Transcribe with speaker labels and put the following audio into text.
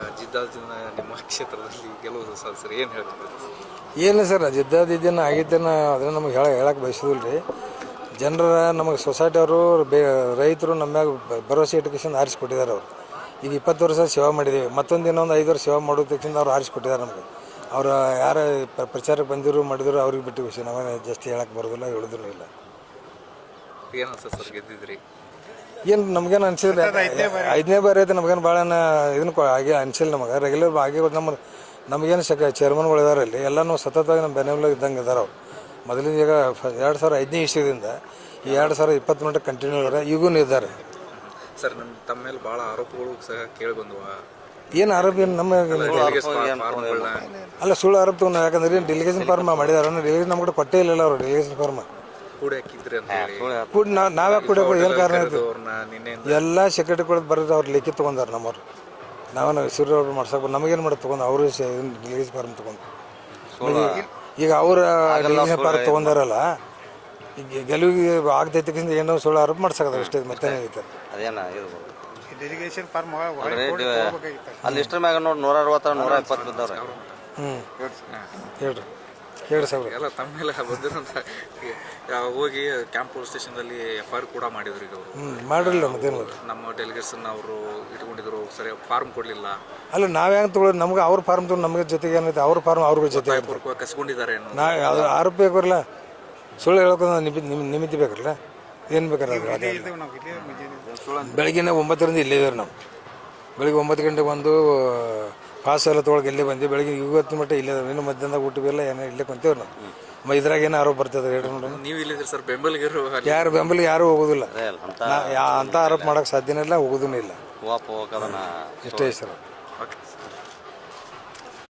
Speaker 1: ಜಿದ್ದಾಜಿನ ನಿಮ್ಮ ಕ್ಷೇತ್ರದಲ್ಲಿ ಗೆಲುವು ಸರ್ ಏನು ಹೇಳ್ತಾರೆ
Speaker 2: ಏನು ಸರ್ ಜಿದ್ದಾದಿದ್ದೇನು ಆಗಿದ್ದೇನ ಅದನ್ನ ನಮಗೆ ಹೇಳ ಹೇಳಕ್ಕೆ ಬಯಸೋದಿಲ್ಲ ರೀ ಜನರ ನಮಗೆ ಸೊಸೈಟಿಯವರು ಬೇ ರೈತರು ನಮ್ಮ ಮ್ಯಾಗ ಭರವಸೆ ಇಟ್ಟಕ್ಕಿಂತ ಆರಿಸ್ಕೊಟ್ಟಿದ್ದಾರೆ ಅವರು. ಈಗ ಇಪ್ಪತ್ತು ವರ್ಷ ಸೇವಾ ಮಾಡಿದ್ದೀವಿ ಮತ್ತೊಂದು ಇನ್ನೊಂದು ಐದು ವರ್ಷ ಸೇವೆ ಮಾಡೋ ತಕ್ಷಣ ಅವ್ರು ಆರಿಸ್ಕೊಟ್ಟಿದ್ದಾರೆ ನಮಗೆ. ಅವರು ಯಾರು ಪ್ರ- ಪ್ರಚಾರಕ್ಕೆ ಬಂದಿರು ಮಾಡಿದ್ರು ಅವ್ರಿಗೆ ಬಿಟ್ಟು ವಿಷಯ ನಮಗೆ ಜಾಸ್ತಿ ಹೇಳಕ್ಕೆ ಬರೋದಿಲ್ಲ ಹೇಳೋದೂ ಇಲ್ಲ
Speaker 1: ಏನು ಸರ್ ಗೆದ್ದಿದ್ರಿ?
Speaker 2: ಏನು ನಮಗೇನು ಅನ್ಸಿಲ್ಲ. ಐದನೇ ಬಾರಿ. ಐತೆ ನಮ್ಗೇನು ಭಾಳ ಇದನ್ನ ಕೊ- ಹಾಗೆ ಅನ್ಸಿಲ್ಲ ನಮಗೆ. ರೆಗ್ಯುಲರ್ ಆಗಿ ನಮ್ಮ ನಮ್ಗೇನು ಸಕ ಚೇರ್ಮನ್ಗಳು ಇದಾರೆ ಇಲ್ಲಿ ಎಲ್ಲಾನು ಸತತವಾಗಿ ನಮ್ಮ ಬೆನ್ನೆಲ್ಲ ಇದ್ದಂಗೆ ಇದಾರೆ ಅವ್ರು. ಮೊದಲಿನ ಈಗ ಎರಡು ಸಾವಿರ ಐದನೇ ಇಸ್ವಿದಿಂದ ಈ ಎರಡು ಸಾವಿರ ಇಪ್ಪತ್ತು ಮಿನಿಟ್ ಕಂಟಿನ್ಯೂ ಇದ್ದಾರೆ ಈಗೂ ಇದ್ದಾರೆ.
Speaker 1: ಸರ್ ನಮ್ಮ ತಮ್ಮ ಮೇಲೆ ಭಾಳ ಆರೋಪಗಳು ಸಹ ಕೇಳಿ ಬಂದವ?
Speaker 2: ಏನು ಆರೋಪ ಏನು ನಮ್ಮ ಅಲ್ಲ ಸುಳ್ಳು ಆರೋಪ ತಗೊಂಡು ಯಾಕಂದ್ರೆ ಡೆಲಿಗೇಷನ್ ಫಾರ್ಮ್ ಮಾಡಿದಾರೆ ಡೆಲಿಗೇಷನ್ ನಮ್ಮ ಕಡೆ ಕೊಟ್ಟೇ ಇಲ್ಲ ಅವರು ಡೆಲಿಗೇಷನ್ ಫಾರ್ಮ್.
Speaker 1: ಕೂಡಿ ಹಾಕಿದ್ರಿ ಅಂತ ಹೇಳಿ.
Speaker 2: ಕೂಡ ನಾವು ನಾವ್ಯಾಕೆ ಏನು ಕಾರಣ ಐತಿ
Speaker 1: ಅವ್ರನ್ನ
Speaker 2: ಎಲ್ಲ ಸೆಕ್ರೆಟರಿಗಳು ಬರೋದು ಅವ್ರು ಲಿಖಿತ ತೊಗೊಂಡಾರ ನಮ್ಮವ್ರು. ನಾವೇನು ಸೂರ್ಯ ಅವ್ರು ಮಾಡ್ಸಕ್ಕೆ ನಮಗೇನು ಮಾಡೋದು ತೊಗೊಂಡು ಅವರು ರಿಲೀಸ್ ಫಾರ್ಮ್ ತೊಗೊಂಡು. ಈಗ ಅವ್ರ ಫಾರ್ಮ್ ತೊಗೊಂಡಾರಲ್ಲ ಈಗ ಗೆಲುವಿಗೆ ಆಗ್ತೈತಿ ಏನೋ ಸುಳ್ಳು ಆರೋಪ ಮಾಡ್ಸಕದ ಅಷ್ಟೇ ಮತ್ತೆ
Speaker 3: ಅದೇನ ಇರ್ಬೋದು
Speaker 4: ಡೆಲಿಗೇಷನ್ ಫಾರ್ಮ್
Speaker 3: ಅಂದ್ರೆ ಇದು- ಅಲ್ಲಿ ಇಷ್ಟ್ರ ಮ್ಯಾಗ ನೋಡಿ ನೂರ ಅರವತ್ತ ನೂರ ಇಪ್ಪತ್ತು ಬಿದ್ದವ್ರೆ
Speaker 2: ಹ್ಞೂ ಹೇಳ್ರಿ. ಹೇಳ್ರಿ ಸಾವಿರ.
Speaker 1: ಎಲ್ಲ ತಮ್ಮ ಮೇಲೆ ಬಂದಿರೋಂಥ ಹೋಗಿ. ಕ್ಯಾಂಪ್ ಪೊಲೀಸ್ ಸ್ಟೇಷನ್ದಲ್ಲಿ ಎಫ್ ಐ ಆರ್ ಕೂಡ ಮಾಡಿದ್ರು ಈಗ ಅವರು.
Speaker 2: ಮಾಡಿರಲಿಲ್ಲ ಮತ್ತೇನು?
Speaker 1: ನಮ್ಮ ಡೆಲಿಗೇಟ್ಸನ್ನ ಅವರು ಇಟ್ಕೊಂಡಿದ್ರು. ಸರಿ ಫಾರ್ಮ್ ಕೊಡಲಿಲ್ಲ.
Speaker 2: ಅಲ್ಲ ನಾವು ಹೆಂಗೆ ತೊಗೊಳೋದು? ನಮ್ಗೆ ಅವ್ರ ಫಾರ್ಮ್ ತೊಗೊಂಡು ನಮಗೆ ಜೊತೆಗೆ ಏನೈತೆ ಅವ್ರ ಫಾರ್ಮ್ ಅವ್ರಿಗೂ ಜೊತೆ
Speaker 1: ಕಸ್ಕೊಂಡಿದ್ದಾರೆ
Speaker 2: ನಾ ಅದು ಆರೋಪ ಬೇಕಲ್ಲ ಸುಳ್ಳು ಹೇಳ್ಕೊಂಡು ನಿಮಿತ್ ನಿಮ್ ನಿಮಿತಿ ಬೇಕಲ್ಲ ಏನು
Speaker 4: ಮುಂಜಾನೆ.
Speaker 2: ಬೆಳಗಿನ ಒಂಬತ್ತರಿಂದ ಇಲ್ಲೇ ಇದ್ದಾರೆ ನಾವು. ಬೆಳಿಗ್ಗೆ ಒಂಬತ್ತು ಗಂಟೆಗೆ ಬಂದು ಪಾಸ್ ಎಲ್ಲ ತೊಗೊಳಗೆ ಇಲ್ಲೇ ಬಂದಿವಿ ಬೆಳಗ್ಗೆ ಇವತ್ತು ಮಟ್ಟ ಇಲ್ಲೇ. ಇನ್ನು ಮಧ್ಯಾಹ್ನದಾಗ ಊಟ ಎಲ್ಲ ಏನೋ ಇಲ್ಲೇ ಕುಂತೇವೆ ನಾವು. ಮ ಇದ್ರಾಗ ಏನೋ ಆರೋಪ ಬರ್ತದೆ ಹೇಳ್ರಿ ನೋಡೋಣ
Speaker 1: ನೀವು ಇಲ್ಲಿದ್ರೆ ಸರ್ ಬೆಂಬಲಿಗರು
Speaker 2: ಯಾರು ಬೆಂಬಲಿಗೆ ಯಾರು ಹೋಗೋದಿಲ್ಲ.
Speaker 3: ಅಂತ
Speaker 2: ನಾ ಯಾ ಅಂಥ ಆರೋಪ ಮಾಡೋಕೆ ಸಾಧ್ಯನೇ ಇಲ್ಲ ಹೋಗೋದೂ ಇಲ್ಲ. ಇಷ್ಟೇ ಸರ್.